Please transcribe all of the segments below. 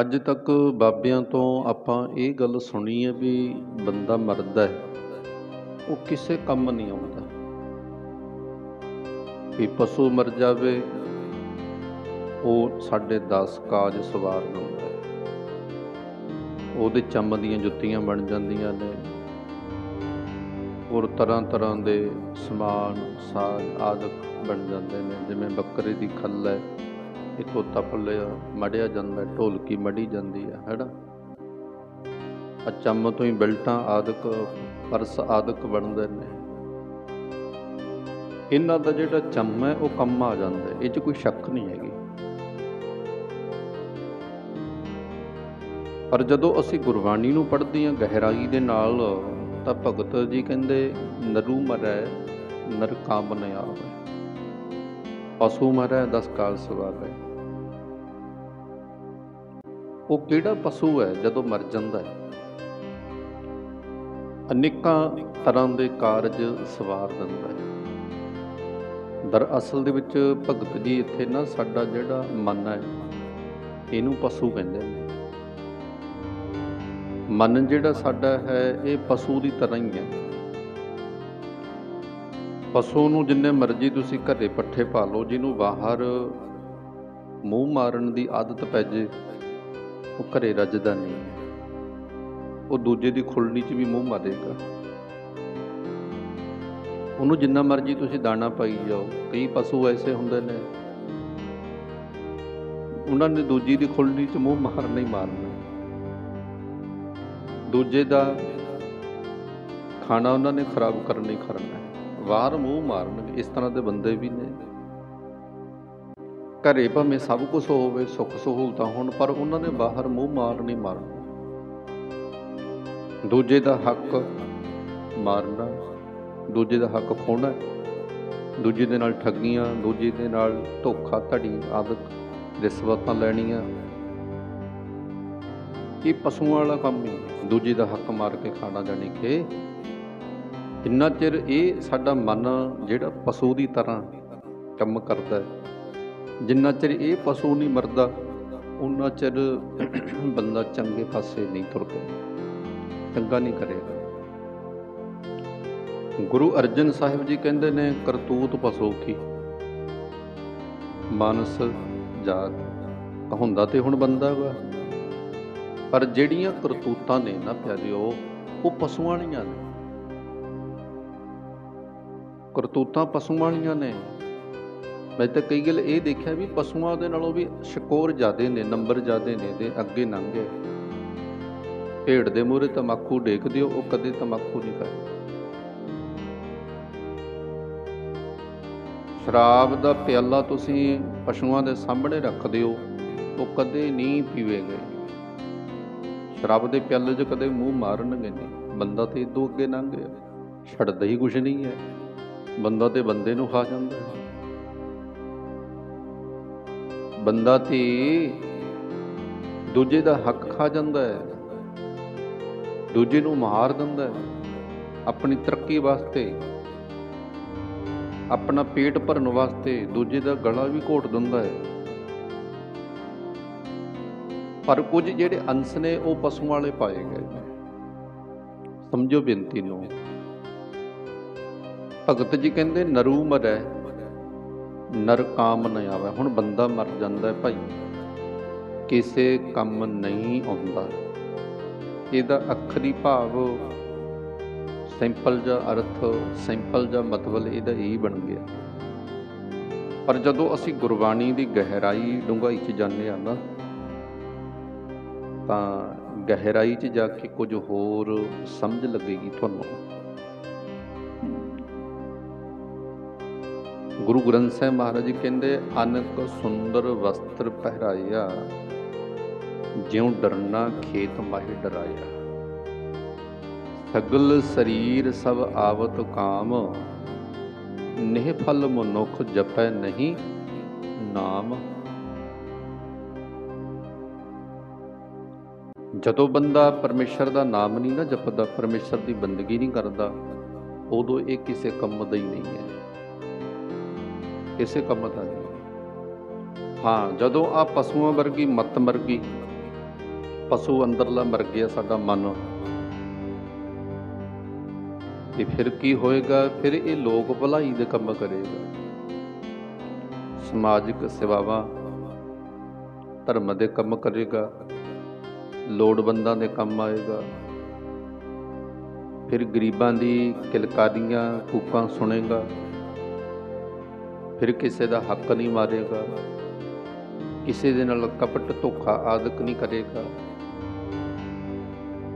ਅੱਜ ਤੱਕ ਬਾਬਿਆਂ ਤੋਂ ਆਪਾਂ ਇਹ ਗੱਲ ਸੁਣੀ ਹੈ ਵੀ ਬੰਦਾ ਮਰਦਾ ਹੈ, ਉਹ ਕਿਸੇ ਕੰਮ ਨਹੀਂ ਆਉਂਦਾ। ਵੀ ਪਸ਼ੂ ਮਰ ਜਾਵੇ, ਉਹ ਸਾਡੇ 10 ਕਾਜ ਸਵਾਰ ਦਿੰਦਾ ਉਹਦੇ ਚੰਮ ਦੀਆਂ ਜੁੱਤੀਆਂ ਬਣ ਜਾਂਦੀਆਂ ਨੇ। ਔਰ ਤਰ੍ਹਾਂ ਤਰ੍ਹਾਂ ਦੇ ਸਮਾਨ, ਸਾਜ਼ ਆਦਿਕ ਬਣ ਜਾਂਦੇ ਨੇ, ਜਿਵੇਂ ਬੱਕਰੇ ਦੀ ਖੱਲ ਹੈ। ਇਹ ਤੋਤਾ ਪੱਲਿਆ ਮੜਿਆ ਜਾਂਦਾ ਢੋਲਕੀ ਮੜੀ ਜਾਂਦੀ ਹੈ, ਹੈਨਾ? ਆ ਤੋਂ ਹੀ ਬਿਲਟਾਂ ਆਦਿਕ, ਪਰਸ ਆਦਿਕ ਬਣਦੇ ਨੇ। ਇਹਨਾਂ ਦਾ ਜਿਹੜਾ ਚੰਮ ਹੈ, ਉਹ ਕੰਮ ਆ ਜਾਂਦਾ ਇਹ 'ਚ ਕੋਈ ਸ਼ੱਕ ਨਹੀਂ ਹੈਗੀ। ਪਰ ਜਦੋਂ ਅਸੀਂ ਗੁਰਬਾਣੀ ਨੂੰ ਪੜ੍ਹਦੇ ਹਾਂ, ਗਹਿਰਾਈ ਦੇ ਨਾਲ, ਤਾਂ ਭਗਤ ਜੀ ਕਹਿੰਦੇ, ਨਰੂ ਮਰੈ, ਨਰ ਕਾਮ ਨ ਪਸ਼ੂ ਮਰੈ, ਦਸ ਕਾਲ ਸਵਾਰੈ। ਉਹ ਕਿਹੜਾ ਪਸ਼ੂ ਹੈ ਜਦੋਂ ਮਰ ਜਾਂਦਾ ਹੈ? ਅਨੇਕਾਂ ਤਰ੍ਹਾਂ ਦੇ ਕਾਰਜ ਸਵਾਰ ਦਿੰਦਾ ਹੈ। ਦਰਅਸਲ ਦੇ ਵਿੱਚ ਭਗਤ ਜੀ ਇੱਥੇ ਨਾ ਸਾਡਾ ਜਿਹੜਾ ਮਨ ਹੈ, ਇਹਨੂੰ ਪਸ਼ੂ ਕਹਿੰਦੇ ਨੇ। ਮਨ ਜਿਹੜਾ ਸਾਡਾ ਹੈ, ਇਹ ਪਸ਼ੂ ਦੀ ਤਰ੍ਹਾਂ ਹੀ ਹੈ। ਪਸ਼ੂ ਨੂੰ ਜਿੰਨੇ ਮਰਜ਼ੀ ਤੁਸੀਂ ਘਰੇ ਪੱਠੇ ਪਾ ਲਓ, ਜਿਹਨੂੰ ਬਾਹਰ ਮੂੰਹ ਮਾਰਨ ਦੀ ਆਦਤ ਪੈ ਜੇ ਉਹ ਘਰੇ ਰੱਜਦਾ ਨਹੀਂ। ਉਹ ਦੂਜੇ ਦੀ ਖੁਰਲੀ 'ਚ ਵੀ ਮੂੰਹ ਮਾਰੇਗਾ। ਉਹਨੂੰ ਜਿੰਨਾ ਮਰਜ਼ੀ ਤੁਸੀਂ ਦਾਣਾ ਪਾਈ ਜਾਓ। ਕਈ ਪਸ਼ੂ ਐਸੇ ਹੁੰਦੇ ਨੇ। ਉਹਨਾਂ ਨੇ ਦੂਜੀ ਦੀ ਖੁਰਲੀ 'ਚ ਮੂੰਹ ਮਾਰਨਾ ਹੀ ਮਾਰਨਾ। ਦੂਜੇ ਦਾ ਖਾਣਾ ਉਹਨਾਂ ਨੇ ਖਰਾਬ ਕਰਨਾ ਹੀ ਕਰਨਾ ਵਾਰ ਮੂੰਹ ਮਾਰਨਗੇ। ਇਸ ਤਰ੍ਹਾਂ ਦੇ ਬੰਦੇ ਵੀ ਨੇ। ਘਰੇ ਭਾਵੇਂ ਸਭ ਕੁਝ ਹੋਵੇ, ਸੁੱਖ ਸਹੂਲਤਾਂ ਹੋਣ, ਪਰ ਉਹਨਾਂ ਨੇ ਬਾਹਰ ਮੂੰਹ ਮਾਰ ਨਹੀਂ ਮਾਰਨਾ। ਦੂਜੇ ਦਾ ਹੱਕ ਮਾਰਨਾ, ਦੂਜੇ ਦਾ ਹੱਕ ਖੋਣਾ, ਦੂਜੇ ਦੇ ਨਾਲ ਠੱਗੀਆਂ, ਦੂਜੇ ਦੇ ਨਾਲ ਧੋਖਾ, ਧੜੀ, ਆਦਤ, ਰਿਸ਼ਵਤਾਂ ਲੈਣੀਆਂ। ਇਹ ਪਸ਼ੂਆਂ ਵਾਲਾ ਕੰਮ ਹੀ ਦੂਜੇ ਦਾ ਹੱਕ ਮਾਰ ਕੇ ਖਾਣਾ ਜਾਣੀ ਕਿ ਜਿੰਨਾ ਚਿਰ ਇਹ ਸਾਡਾ ਮਨ ਜਿਹੜਾ ਪਸ਼ੂ ਦੀ ਤਰ੍ਹਾਂ ਕੰਮ ਕਰਦਾ ਹੈ ਜਿੰਨਾ ਚਿਰ ਇਹ ਪਸ਼ੂ ਨਹੀਂ ਮਰਦਾ ਉਹਨਾਂ ਚਿਰ ਬੰਦਾ ਚੰਗੇ ਪਾਸੇ ਨਹੀਂ ਤੁਰਦਾ ਚੰਗਾ ਨਹੀਂ ਕਰੇਗਾ। ਗੁਰੂ ਅਰਜਨ ਸਾਹਿਬ ਜੀ ਕਹਿੰਦੇ ਨੇ, ਕਰਤੂਤ ਪਸ਼ੂ ਕੀ? ਮਾਨਸ ਜਾਤ ਹੁੰਦਾ ਤੇ ਹੁਣ ਬੰਦਾ ਵਾ। ਪਰ ਜਿਹੜੀਆਂ ਕਰਤੂਤਾਂ ਨੇ ਨਾ ਪਿਆਰਿਓ, ਉਹ ਪਸ਼ੂਆਂ ਵਾਲੀਆਂ ਨੇ। ਕਰਤੂਤਾਂ ਪਸ਼ੂਆਂ ਵਾਲੀਆਂ ਨੇ। ਮੈਂ ਤਾਂ ਕਈ ਗੱਲ ਇਹ ਦੇਖਿਆ ਵੀ ਪਸ਼ੂਆਂ ਦੇ ਨਾਲੋਂ ਵੀ ਸ਼ਕੋਰ ਜ਼ਿਆਦੇ ਨੇ ਨੰਬਰ ਜ਼ਿਆਦੇ ਨੇ ਦੇ ਅੱਗੇ ਲੰਘੇ ਭੇਡ ਦੇ ਮੂਹਰੇ ਤਮਾਕੂ ਡੇਕ ਦਿਓ ਉਹ ਕਦੇ ਤਮਾਕੂ ਨਹੀਂ ਖਾਏ ਸ਼ਰਾਬ ਦਾ ਪਿਆਲਾ ਤੁਸੀਂ ਪਸ਼ੂਆਂ ਦੇ ਸਾਹਮਣੇ ਰੱਖ ਦਿਓ ਉਹ ਕਦੇ ਨਹੀਂ ਪੀਵੇਗੇ। ਸ਼ਰਾਬ ਦੇ ਪਿਆਲੇ 'ਚ ਕਦੇ ਮੂੰਹ ਮਾਰਨਗੇ ਨਹੀਂ। ਬੰਦਾ ਤੇ ਇਦੋਂ ਅੱਗੇ ਲੰਘ ਗਿਆ। ਛੱਡਦਾ ਹੀ ਕੁਝ ਨਹੀਂ ਹੈ। ਬੰਦਾ ਤੇ ਬੰਦੇ ਨੂੰ ਖਾ ਜਾਂਦਾ ਹੈ। ਬੰਦਾ ਤੇ ਦੂਜੇ ਦਾ ਹੱਕ ਖਾ ਜਾਂਦਾ ਹੈ, ਦੂਜੇ ਨੂੰ ਮਾਰ ਦਿੰਦਾ ਹੈ, ਆਪਣੀ ਤਰੱਕੀ ਵਾਸਤੇ, ਆਪਣਾ ਪੇਟ ਭਰਨ ਵਾਸਤੇ ਦੂਜੇ ਦਾ ਗਲਾ ਵੀ ਘੋਟ ਦਿੰਦਾ ਹੈ। ਪਰ ਕੁਝ ਜਿਹੜੇ ਅੰਸ਼ ਨੇ ਉਹ ਪਸ਼ੂਆਂ ਵਾਲੇ ਪਾਏ ਗਏ ਨੇ। ਸਮਝੋ ਬੇਨਤੀ ਨੂੰ। ਭਗਤ ਜੀ ਕਹਿੰਦੇ ਨਰੂ ਮਰੈ ਨਰ ਕਾਮ ਨ ਆਵੇ। ਹੁਣ ਬੰਦਾ ਮਰ ਜਾਂਦਾ ਭਾਈ। ਕਿਸੇ ਕੰਮ ਨਹੀਂ ਆਉਂਦਾ। ਇਹਦਾ ਅੱਖਰੀ ਭਾਵ ਸਿੰਪਲ ਜਿਹਾ ਅਰਥ ਸਿੰਪਲ ਜਿਹਾ ਮਤਲਬ ਇਹਦਾ ਇਹੀ ਬਣ ਗਿਆ। ਪਰ ਜਦੋਂ ਅਸੀਂ ਗੁਰਬਾਣੀ ਦੀ ਗਹਿਰਾਈ ਡੂੰਘਾਈ 'ਚ ਜਾਂਦੇ ਆ ਨਾ, ਤਾਂ ਗਹਿਰਾਈ 'ਚ ਜਾ ਕੇ ਕੁਝ ਹੋਰ ਸਮਝ ਲੱਗੇਗੀ ਤੁਹਾਨੂੰ। ਗੁਰੂ ਗ੍ਰੰਥ ਸਾਹਿਬ ਮਹਾਰਾਜ ਜੀ ਕਹਿੰਦੇ, ਅਨਕ ਸੁੰਦਰ ਵਸਤਰ ਪਹਿਰਾਇਆ, ਜਿਉ ਡਰਨਾ ਖੇਤ ਮਾਹੀ ਡਰਾਇਆ। ਸਗਲ ਸਰੀਰ ਸਭ ਆਵਤ ਕਾਮ, ਨਿਹ ਫਲ ਮਨੁਖ ਜਪੈ ਨਹੀਂ ਨਾਮ। ਜਦੋਂ ਬੰਦਾ ਪਰਮੇਸ਼ਰ ਦਾ ਨਾਮ ਨਹੀਂ ਨਾ ਜਪਦਾ, ਪਰਮੇਸ਼ਰ ਦੀ ਬੰਦਗੀ ਨਹੀਂ ਕਰਦਾ, ਉਦੋਂ ਇਹ ਕਿਸੇ ਕੰਮ ਦਾ ਹੀ ਨਹੀਂ ਹੈ। ਕਿਸੇ ਕੰਮ ਦਾ ਨਹੀਂ ਹਾਂ, ਜਦੋਂ ਆ ਪਸ਼ੂਆਂ ਵਰਗੀ ਮਤ ਮਰਗੀ ਪਸ਼ੂ ਅੰਦਰਲਾ ਮਰ ਗਿਆ ਸਾਡਾ ਮਨ। ਤੇ ਫਿਰ ਕੀ ਹੋਏਗਾ? ਫਿਰ ਇਹ ਲੋਕ ਭਲਾਈ ਦੇ ਕੰਮ ਕਰੇਗਾ। ਸਮਾਜਿਕ ਸੇਵਾਵਾਂ ਧਰਮ ਦੇ ਕੰਮ ਕਰੇਗਾ। ਲੋੜਵੰਦਾਂ ਦੇ ਕੰਮ ਆਏਗਾ। ਫਿਰ ਗਰੀਬਾਂ ਦੀ ਕਿਲਕਾਰੀਆਂ ਕੂਕਾਂ ਸੁਣੇਗਾ। ਫਿਰ ਕਿਸੇ ਦਾ ਹੱਕ ਨਹੀਂ ਮਾਰੇਗਾ, ਕਿਸੇ ਦੇ ਨਾਲ ਕਪਟ ਧੋਖਾ ਆਦਿਕ ਨਹੀਂ ਕਰੇਗਾ।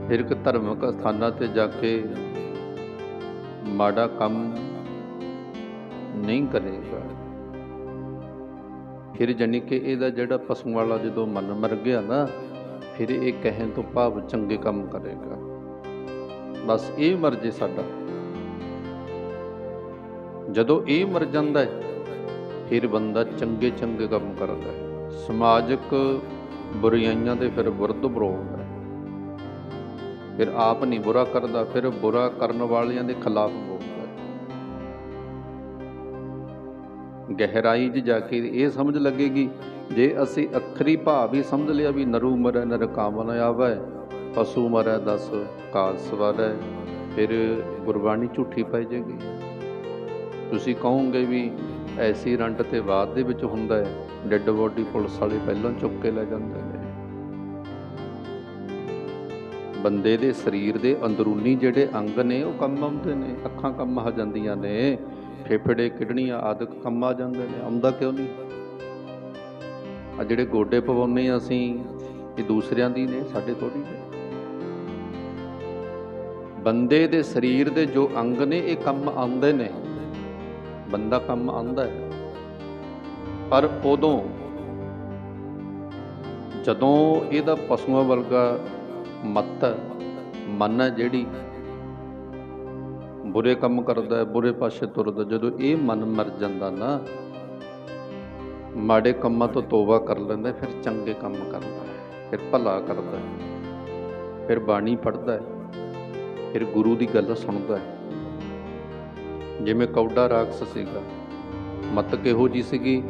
ਫਿਰ ਇੱਕ ਧਰਮਿਕ ਸਥਾਨਾਂ ਤੇ ਜਾ ਕੇ ਮਾੜਾ ਕੰਮ ਨਹੀਂ ਕਰੇਗਾ। ਫਿਰ ਜਾਨੀ ਕਿ ਇਹਦਾ ਜਿਹੜਾ ਪਸ਼ੂ ਵਾਲਾ ਜਦੋਂ ਮਨ ਮਰ ਗਿਆ ਨਾ, ਫਿਰ ਇਹ ਕਹਿਣ ਤੋਂ ਭਾਵ ਚੰਗੇ ਕੰਮ ਕਰੇਗਾ। ਬਸ ਇਹ ਮਰ ਸਾਡਾ। ਜਦੋਂ ਇਹ ਮਰ ਜਾਂਦਾ ਹੈ ਫਿਰ ਬੰਦਾ ਚੰਗੇ ਚੰਗੇ ਕੰਮ ਕਰਦਾ ਹੈ। ਸਮਾਜਿਕ ਬੁਰਾਈਆਂ ਦੇ ਫਿਰ ਵਿਰੁੱਧ ਬਰੋਲਦਾ ਹੈ। ਫਿਰ ਆਪ ਨਹੀਂ ਬੁਰਾ ਕਰਦਾ, ਫਿਰ ਬੁਰਾ ਕਰਨ ਵਾਲਿਆਂ ਦੇ ਖਿਲਾਫ ਬੋਲਦਾ ਹੈ। ਗਹਿਰਾਈ 'ਚ ਜਾ ਕੇ ਇਹ ਸਮਝ ਲੱਗੇਗੀ, ਜੇ ਅਸੀਂ ਅਖਰੀ ਭਾਵ ਹੀ ਸਮਝ ਲਿਆ ਵੀ ਨਰੂ ਮਰੈ ਨਰ ਕਾਮਨ ਆਵੈ, ਪਸ਼ੂ ਮਰੈ ਦਸ ਕਾਲ ਸਵਰੈ, ਫਿਰ ਗੁਰਬਾਣੀ ਝੂਠੀ ਪੈ ਜਾਏਗੀ। ਤੁਸੀਂ ਕਹੋਗੇ ਵੀ ਐਸੀ ਰੰਟ ਤੇ ਬਾਅਦ ਦੇ ਵਿੱਚ ਹੁੰਦਾ ਹੈ, ਡੈੱਡ ਬੋਡੀ ਪੁਲਿਸ ਵਾਲੇ ਪਹਿਲਾਂ ਚੁੱਕ ਕੇ ਲੈ ਜਾਂਦੇ ਨੇ। ਬੰਦੇ ਦੇ ਸਰੀਰ ਦੇ ਅੰਦਰੂਨੀ ਜਿਹੜੇ ਅੰਗ ਨੇ, ਉਹ ਕੰਮ ਆਉਂਦੇ ਨੇ, ਅੱਖਾਂ ਕੰਮ ਆ ਜਾਂਦੀਆਂ ਨੇ, ਫੇਫੜੇ, ਕਿਡਨੀਆਂ ਆਦਿਕ ਕੰਮ ਆ ਜਾਂਦੇ ਨੇ, ਆਉਂਦਾ ਕਿਉਂ ਨਹੀਂ? ਆ ਜਿਹੜੇ ਗੋਡੇ ਪਵਾਉਂਦੇ ਆ ਅਸੀਂ, ਇਹ ਦੂਸਰਿਆਂ ਦੀ ਨੇ, ਸਾਡੇ ਥੋੜੀ ਨੇ। ਬੰਦੇ ਦੇ ਸਰੀਰ ਦੇ ਜੋ ਅੰਗ ਨੇ, ਇਹ ਕੰਮ ਆਉਂਦੇ ਨੇ। ਬੰਦਾ ਕੰਮ ਆਉਂਦਾ ਹੈ। ਪਰ ਉਦੋਂ ਜਦੋਂ ਇਹਦਾ ਪਸ਼ੂਆਂ ਵਰਗਾ ਮੱਤ ਹੈ, ਮਨ ਹੈ ਜਿਹੜੀ ਬੁਰੇ ਕੰਮ ਕਰਦਾ ਹੈ ਬੁਰੇ ਪਾਸੇ ਤੁਰਦਾ ਜਦੋਂ ਇਹ ਮਨ ਮਰ ਜਾਂਦਾ ਨਾ ਮਾੜੇ ਕੰਮਾਂ ਤੋਂ ਤੋਬਾ ਕਰ ਲੈਂਦਾ ਫਿਰ ਚੰਗੇ ਕੰਮ ਕਰਦਾ ਹੈ ਫਿਰ ਭਲਾ ਕਰਦਾ ਹੈ ਫਿਰ ਬਾਣੀ ਪੜ੍ਹਦਾ ਹੈ ਫਿਰ ਗੁਰੂ ਦੀ ਗੱਲ ਸੁਣਦਾ ਹੈ। ਜਿਵੇਂ ਕੌਡਾ ਰਾਖਸ ਸੀਗਾ। ਮਤ ਕਿਹੋ ਜੀ ਸੀਗੀ?